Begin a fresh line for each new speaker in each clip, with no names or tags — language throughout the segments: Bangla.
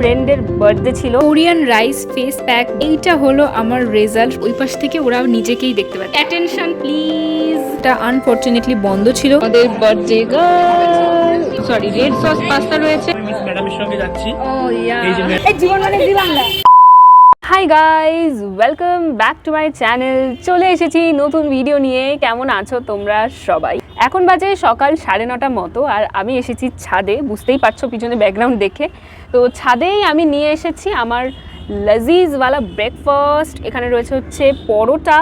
ফ্রেন্ডের বার্থডে ছিল।
কোরিয়ান রাইস ফেস প্যাক এইটা হলো আমার রেজাল্ট ওই পাশ থেকে ওরা নিজেকেই দেখতে পাচ্ছে। অ্যাটেনশন প্লিজ এটা আনফরচুনেটলি বন্ধ ছিল। আমাদের birthday girl sorry red sauce pasta রয়েছে।
আমি ম্যাডামের সঙ্গে যাচ্ছি।
ও ইয়া
এই যে
জীবন মানে Bangla
hi guys welcome back to my channel চলে এসেছি নতুন ভিডিও নিয়ে। কেমন আছো তোমরা সবাই? এখন বাজে সকাল সাড়ে নটা মতো আর আমি এসেছি ছাদে। বুঝতেই পারছ পিছনে ব্যাকগ্রাউন্ড দেখে। তো ছাদেই আমি নিয়ে এসেছি আমার লাজিজওয়ালা ব্রেকফাস্ট এখানে রয়েছে হচ্ছে পরোটা,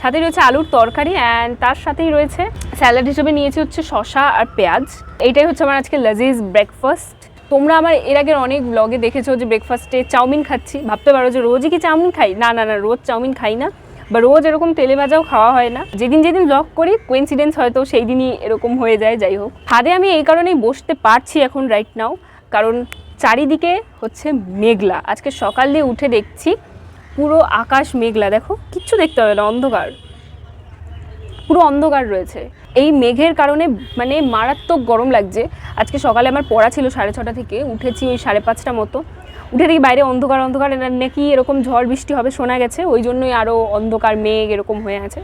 সাথে রয়েছে আলুর তরকারি অ্যান্ড তার সাথেই রয়েছে স্যালাড হিসেবে নিয়েছি হচ্ছে শশা আর পেঁয়াজ। এইটাই হচ্ছে আমার আজকে লাজিজ ব্রেকফাস্ট তোমরা আমার এর আগের অনেক ব্লগে দেখেছ যে ব্রেকফাস্টে চাউমিন খাচ্ছি। ভাবতে পারো যে রোজই কি চাউমিন খাই? না না না, রোজ চাউমিন খাই না। বা রোজ এরকম তেলে ভাজাও খাওয়া হয় না। যেদিন যেদিন ব্লগ করি কোইন্সিডেন্স হয়তো সেই দিনই এরকম হয়ে যায়, যাই হোক। ছাদে আমি এই কারণেই বসতে পারছি এখন রাইট নাও কারণ চারিদিকে হচ্ছে মেঘলা। আজকে সকাল দিয়ে উঠে দেখছি পুরো আকাশ মেঘলা। দেখো, কিচ্ছু দেখতে হবে না, অন্ধকার। পুরো অন্ধকার রয়েছে। এই মেঘের কারণে মানে মারাত্মক গরম লাগছে। আজকে সকালে আমার পড়া ছিল সাড়ে ছটা থেকে, উঠেছি ওই সাড়ে পাঁচটা মতো। উঠে দেখি বাইরে অন্ধকার অন্ধকার নাকি এরকম ঝড় বৃষ্টি হবে শোনা গেছে, ওই জন্যই আরও অন্ধকার, মেঘ এরকম হয়ে আছে।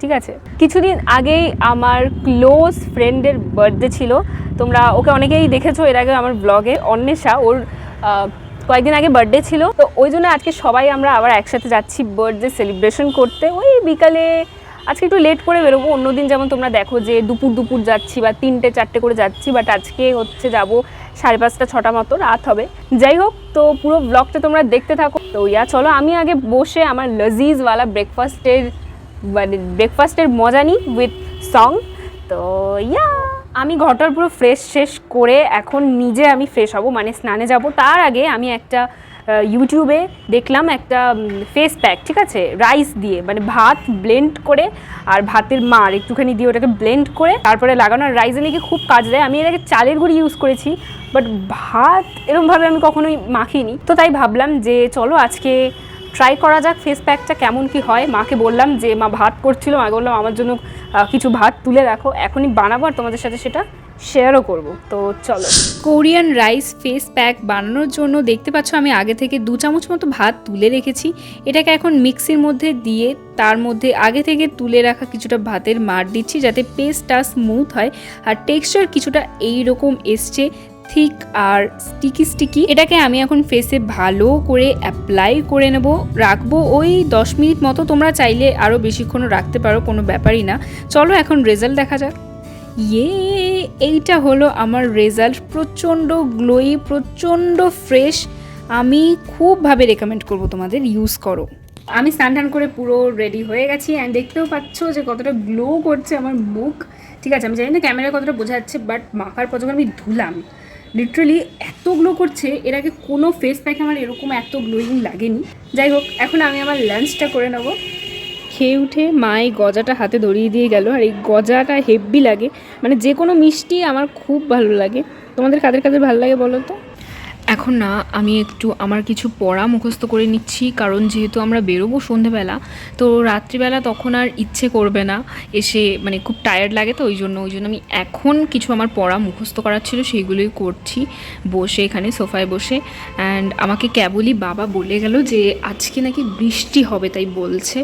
ঠিক আছে। কিছুদিন আগেই আমার ক্লোজ ফ্রেন্ডের বার্থডে ছিল। তোমরা ওকে অনেকেই দেখেছ এর আগে আমার ব্লগে অন্বেষা। ওর কয়েকদিন আগে বার্থডে ছিল। তো ওই জন্য আজকে সবাই আমরা আবার একসাথে যাচ্ছি বার্থডে সেলিব্রেশন করতে। ওই বিকালে আজকে একটু লেট করে বেরোবো। অন্যদিন যেমন তোমরা দেখো যে দুপুর দুপুর যাচ্ছি বা তিনটে চারটে করে যাচ্ছি বাট আজকে হচ্ছে যাব সাড়ে পাঁচটা, ছটা মতো, রাত হবে। যাই হোক, তো পুরো ব্লগটা তোমরা দেখতে থাকো। তো ইয়া, চলো আমি আগে বসে আমার লজিজওয়ালা ব্রেকফাস্টের মানে ব্রেকফাস্টের মজা নিই উইথ সং তো ইয়া, আমি ঘরটার পুরো ফ্রেশ শেষ করে এখন নিজে আমি ফ্রেশ হব মানে স্নানে যাব। তার আগে আমি একটা ইউটিউবে দেখলাম একটা ফেস প্যাক ঠিক আছে? রাইস দিয়ে মানে ভাত ব্লেন্ড করে আর ভাতের মার, একটুখানি দিয়ে ওটাকে ব্লেন্ড করে তারপরে লাগানো। রাইসে নাকি খুব কাজ দেয়। আমি এর আগে চালের গুঁড়ি ইউজ করেছি বাট ভাত এরকমভাবে আমি কখনোই মাখিনি। তো তাই ভাবলাম যে চলো আজকে ট্রাই করা যাক ফেস প্যাকটা কেমন কি হয়। মাকে বললাম যে, মা ভাত করছিল। মাকে বললাম আমার জন্য কিছু ভাত তুলে রাখো। এখনই বানাবো আর তোমাদের সাথে সেটা শেয়ারও করব। তো চলো।
কোরিয়ান রাইস ফেস প্যাক বানানোর জন্য দেখতে পাচ্ছ আমি আগে থেকে দু চামচ মতো ভাত তুলে রেখেছি। এটাকে এখন মিক্সির মধ্যে দিয়ে তার মধ্যে আগে থেকে তুলে রাখা কিছুটা ভাতের মার দিচ্ছি যাতে পেস্টটা স্মুথ হয়। আর টেক্সচার কিছুটা এই রকম এসছে থিক আর স্টিকি স্টিকি এটাকে আমি এখন ফেসে ভালো করে অ্যাপ্লাই করে নেব। রাখব ওই দশ মিনিট মতো। তোমরা চাইলে আরও বেশিক্ষণও রাখতে পারো, কোনো ব্যাপারই না। চলো এখন রেজাল্ট দেখা যাক। ইয়ে! এইটা হলো আমার রেজাল্ট প্রচণ্ড গ্লোই প্রচণ্ড ফ্রেশ আমি খুবভাবে রেকমেন্ড করব তোমাদের ইউজ করো। আমি স্নান করে পুরো রেডি হয়ে গেছি অ্যান্ড দেখতেও পাচ্ছ যে কতটা গ্লো করছে আমার মুখ। ঠিক আছে, আমি জানি না ক্যামেরায় কতটা বোঝা যাচ্ছে বাট মাখার পর যখন আমি ধুলাম লিটারালি এত গ্লো করছে, এর আগে কোনো ফেস প্যাক আমার এরকম এত গ্লোয়িং লাগেনি। যাই হোক, এখন আমি আমার লাঞ্চটা করে নেব। খেয়ে উঠে মা এই গজাটা হাতে ধরিয়ে দিয়ে গেল। আর এই গজাটা হেভি লাগে। মানে যে কোনো মিষ্টি আমার খুব ভালো লাগে। তোমাদের কাদের কাদের ভালো লাগে বলো তো? এখন না, আমি একটু আমার কিছু পড়া মুখস্থ করে নিচ্ছি, কারণ যেহেতু আমরা বেরোবো সন্ধেবেলা, তো রাত্রিবেলা তখন আর ইচ্ছে করবে না, এসে মানে খুব টায়ার্ড লাগে তো, ওই জন্য ওই জন্য আমি এখন কিছু আমার পড়া মুখস্থ করার ছিল, সেইগুলোই করছি, বসে এখানে সোফায় বসে অ্যান্ড আমাকে কেবলই বাবা বলে গেল যে আজকে নাকি বৃষ্টি হবে তাই বলছে,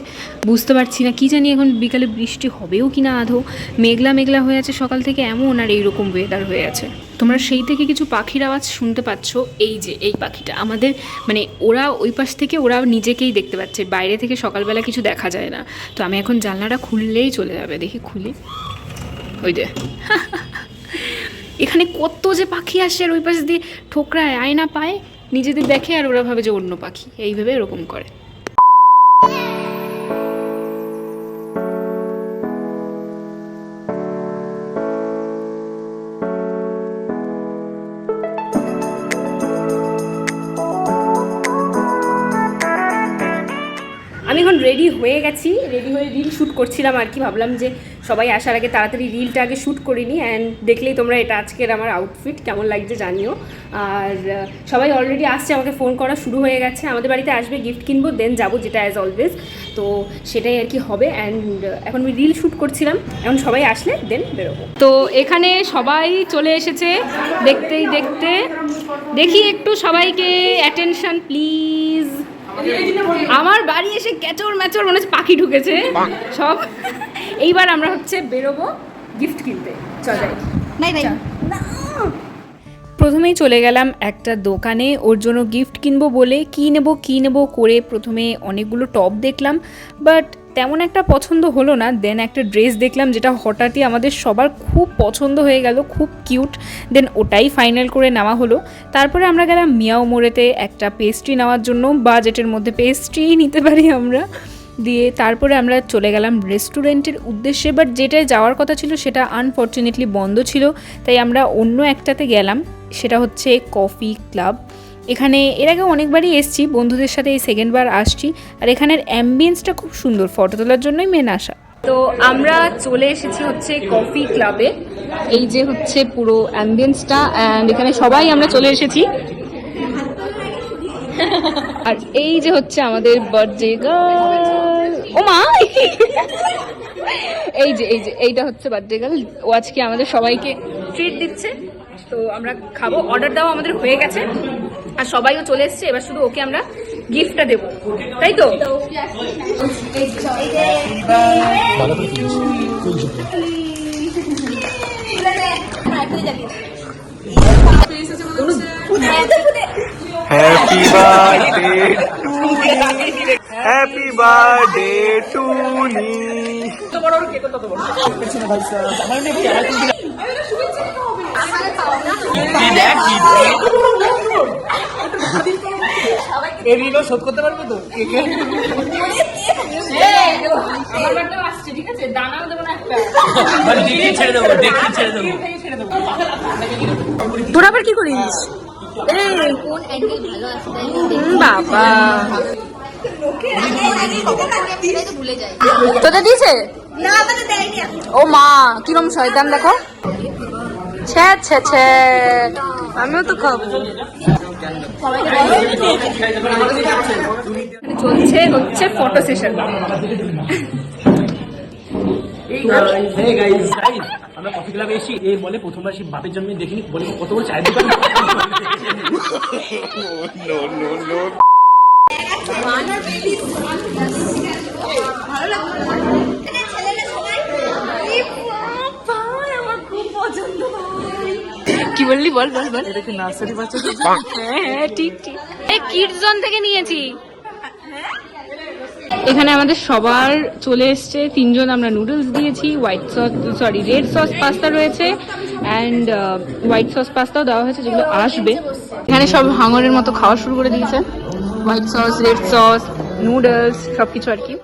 বুঝতে পারছি না, কি জানি এখন বিকালে বৃষ্টি হবেও কি না আধো মেঘলা মেঘলা হয়ে আছে সকাল থেকে এমন আর এইরকম ওয়েদার হয়ে আছে। তোমরা সেই থেকে কিছু পাখির আওয়াজ শুনতে পাচ্ছ? এই যে, এই পাখিটা। আমাদের মানে ওরা ওই পাশ থেকে ওরা নিজেকেই দেখতে পাচ্ছে। বাইরে থেকে সকালবেলা কিছু দেখা যায় না। তো আমি এখন জানলাটা খুললেই চলে যাবে। দেখি, খুলি। ওই যে। এখানে কত যে পাখি আসে আর ওই পাশ দিয়ে ঠোকরায় আয়না পায়। নিজেদের দেখে আর ওরা ভাবে যে অন্য পাখি। এইভাবে এরকম করে।
আমি এখন রেডি হয়ে গেছি রেডি হয়ে রিল শ্যুট করছিলাম আর কি। ভাবলাম যে সবাই আসার আগে তাড়াতাড়ি রিলটা আগে শ্যুট করিনি অ্যান্ড দেখলেই তোমরা এটা আজকের আমার আউটফিট কেমন লাগছে জানিও। আর সবাই অলরেডি আসছে, আমাকে ফোন করা শুরু হয়ে গেছে। আমাদের বাড়িতে আসবে গিফট কিনবো দেন যাব যেটা অ্যাজ অলওয়েজ তো সেটাই আর কি হবে অ্যান্ড এখন আমি রিল শ্যুট করছিলাম। এখন সবাই আসলে দেন বেরোবো। তো এখানে সবাই চলে এসেছে দেখতেই দেখতে। দেখি একটু সবাইকে অ্যাটেনশন প্লিজ আমার বাড়ি এসে ক্যাচর ম্যাচর মনে হচ্ছে পাখি ঢুকেছে। সব এইবার আমরা হচ্ছে বেরোবো গিফট কিনতে। চল নাই।
প্রথমেই চলে গেলাম একটা দোকানে ওর জন্য গিফট কিনবো বলে। কী নেব কী নেব করে প্রথমে অনেকগুলো টপ দেখলাম বাট তেমন একটা পছন্দ হলো না দেন একটা ড্রেস দেখলাম যেটা হঠাৎই আমাদের সবার খুব পছন্দ হয়ে গেল, খুব কিউট দেন ওটাই ফাইনাল করে নেওয়া হলো। তারপরে আমরা গেলাম মিয়াও মোড়েতে একটা পেস্ট্রি নেওয়ার জন্য, বাজেটের মধ্যে পেস্ট্রি নিতে পারি আমরা, দিয়ে তারপরে আমরা চলে গেলাম রেস্টুরেন্টের উদ্দেশ্যে বাট যেটায় যাওয়ার কথা ছিল সেটা আনফর্চুনেটলি বন্ধ ছিল, তাই আমরা অন্য একটাতে গেলাম, সেটা হচ্ছে কফি ক্লাব এখানে, এর আগে অনেকবারই এসছি, বন্ধুদের সাথে এই সেকেন্ডবার আসছি, আর এখানের অ্যাম্বিয়েন্সটা খুব সুন্দর ফটো তোলার জন্যই মেন আসা।
তো আমরা চলে এসেছি হচ্ছে কফি ক্লাবে এই যে হচ্ছে পুরো অ্যাম্বিয়েন্সটা অ্যান্ড এখানে সবাই আমরা চলে এসেছি। আর এই যে হচ্ছে আমাদের বার্থডে গার্ল ও মা! এই যে এই যে, এইটা হচ্ছে বার্থডে গার্ল ও আজকে আমাদের সবাইকে ট্রিট দিচ্ছে। তো আমরা খাব অর্ডার দেওয়া আমাদের হয়ে গেছে। আর সবাইও চলে এসেছে এবার শুধু ওকে আমরা গিফটটা দেবো। তাই তো?
Happy birthday. To me. Happy birthday to me.
আমার বার্থডে আসছে ঠিক আছে? দানাও দেবো না
ছেড়ে দেবো দেখি ছেড়ে দেবো।
তোরা আবার কি করিস? বাবা।
তো
তোদের দিয়েছে? ও মা কিরম শয়তান দেখো। ছ্যা ছ্যা ছ্যা। আমিও তো খাব। চলছে হচ্ছে ফটো সেশন
guys, আমরা কফি ক্লাবে এসেছি এই বলে প্রথমবার সে বাপের জন্য দেখিনি বলে কত বড় চায়ের দোকান।
বললি বল বল বল। এটা কি নার্সারি বাচ্চা হ্যাঁ হ্যাঁ ঠিক ঠিক। এই কিডস জোন থেকে নিয়েছি। এখানে আমাদের সবার চলে এসছে। তিনজন আমরা নুডলস দিয়েছি white sauce sorry red sauce pasta রয়েছে অ্যান্ড হোয়াইট সস পাস্তাও দেওয়া হয়েছে যেগুলো আসবে। এখানে সব হাঙরের মতো খাওয়া শুরু করে দিয়েছে। White sauce red sauce noodles সব কিছু আর কি।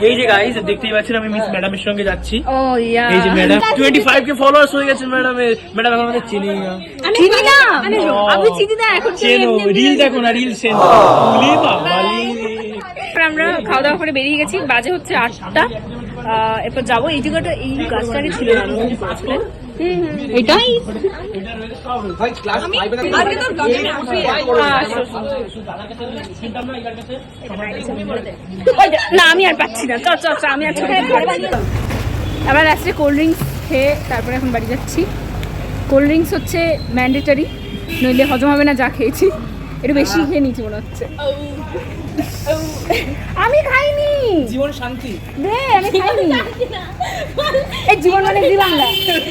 এই যে গাইস দেখতেই পাচ্ছেন আমি মিস ম্যাডামের সঙ্গে যাচ্ছি।
ও ইয়া
এই যে madam twenty five K followers হয়ে গেছে ম্যাডামের ম্যাডাম এখন আমাদের চিনি না।
চিনি না। আমি চিনি না এখন
চেনো রিল দেখো না রিল সেন বলি বাবালি।
আমরা খাওয়া দাওয়া করে বেরিয়ে গেছি। বাজে হচ্ছে আটটা। আহ, এরপর যাব। এই জায়গাটা এই গাছটারই ছিল না এটা না, আমি আর পাচ্ছি না। চ চ আমি আর আবার আসছে কোল্ড ড্রিঙ্কস খেয়ে তারপরে এখন বাড়ি যাচ্ছি। কোল্ড ড্রিঙ্কস হচ্ছে ম্যান্ডেটারি নইলে হজম হবে না, যা খেয়েছি। একটু বেশি খেয়ে নিয়েছি মনে হচ্ছে। আমি খাইনি।
জীবন শান্তি।
দে আমি খাইনি। এই জীবন মানে জীবন না।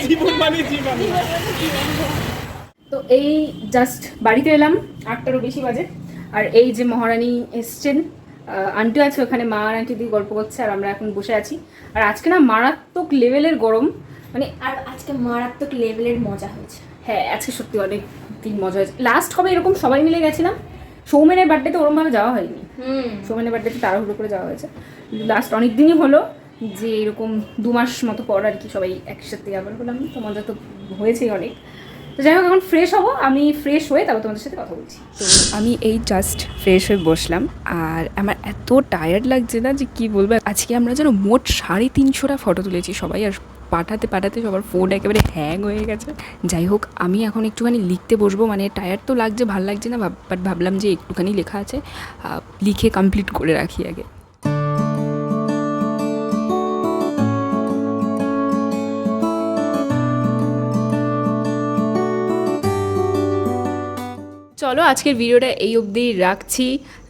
জীবন মানে জীবন
তো এই জাস্ট বাড়িতে এলাম আটটারও বেশি বাজে। আর এই যে মহারানী এসছেন আন্টি আছে ওখানে মা আর আন্টি দিয়ে গল্প করছে আর আমরা এখন বসে আছি। আর আজকে না মারাত্মক লেভেলের গরম। মানে
আর আজকে মারাত্মক লেভেলের মজা হয়েছে।
হ্যাঁ আজকে সত্যি অনেক দিন মজা হয়েছে। লাস্ট কবে এরকম সবাই মিলে গেছিলাম? সৌমেনের বার্থডেতে ওরমভাবে যাওয়া হয়নি।
হুম।
সৌমেনের বার্থডেতে তাড়াহুড়ো করে যাওয়া হয়েছে। লাস্ট অনেক দিনই হলো যে এরকম দু মাস মতো পর আর কি সবাই একসাথে আবার বললাম তো মজা তো হয়েছেই অনেক।
তো যাই হোক এখন ফ্রেশ হব। আমি ফ্রেশ হয়ে তারপর তোমাদের সাথে কথা বলছি।
তো আমি এই জাস্ট ফ্রেশ হয়ে বসলাম। আর আমার এত টায়ার্ড লাগছে না যে কি বলব? আজকে আমরা যেন মোট সাড়ে তিনশোটা ফটো তুলেছি সবাই। আর পাঠাতে পাঠাতে সবার ফোন একেবারে হ্যাং হয়ে গেছে। যাই হোক, আমি এখন একটুখানি লিখতে বসবো মানে টায়ার তো লাগছে, ভালো লাগছে না বাট ভাবলাম যে একটুখানি লেখা আছে লিখে কমপ্লিট করে রাখি আগে। চলো, আজকের ভিডিওটা এই অবধি রাখছি।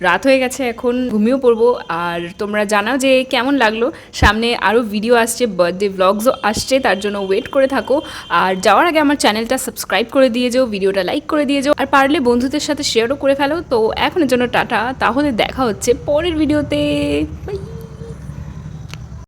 রাত হয়ে গেছে, এখন ঘুমিয়েও পড়ব। আর তোমরা জানাও যে কেমন লাগল। সামনে আরও ভিডিও আসছে বার্থডে ভ্লগসও আসছে, তার জন্য ওয়েট করে থাকো। আর যাওয়ার আগে আমার চ্যানেলটা সাবস্ক্রাইব করে দিয়ে যাও ভিডিওটা লাইক করে দিয়ে যাও। আর পারলে বন্ধুদের সাথে শেয়ারও করে ফেলো। তো এখনের জন্য টাটা। তাহলে দেখা হচ্ছে পরের ভিডিওতে বাই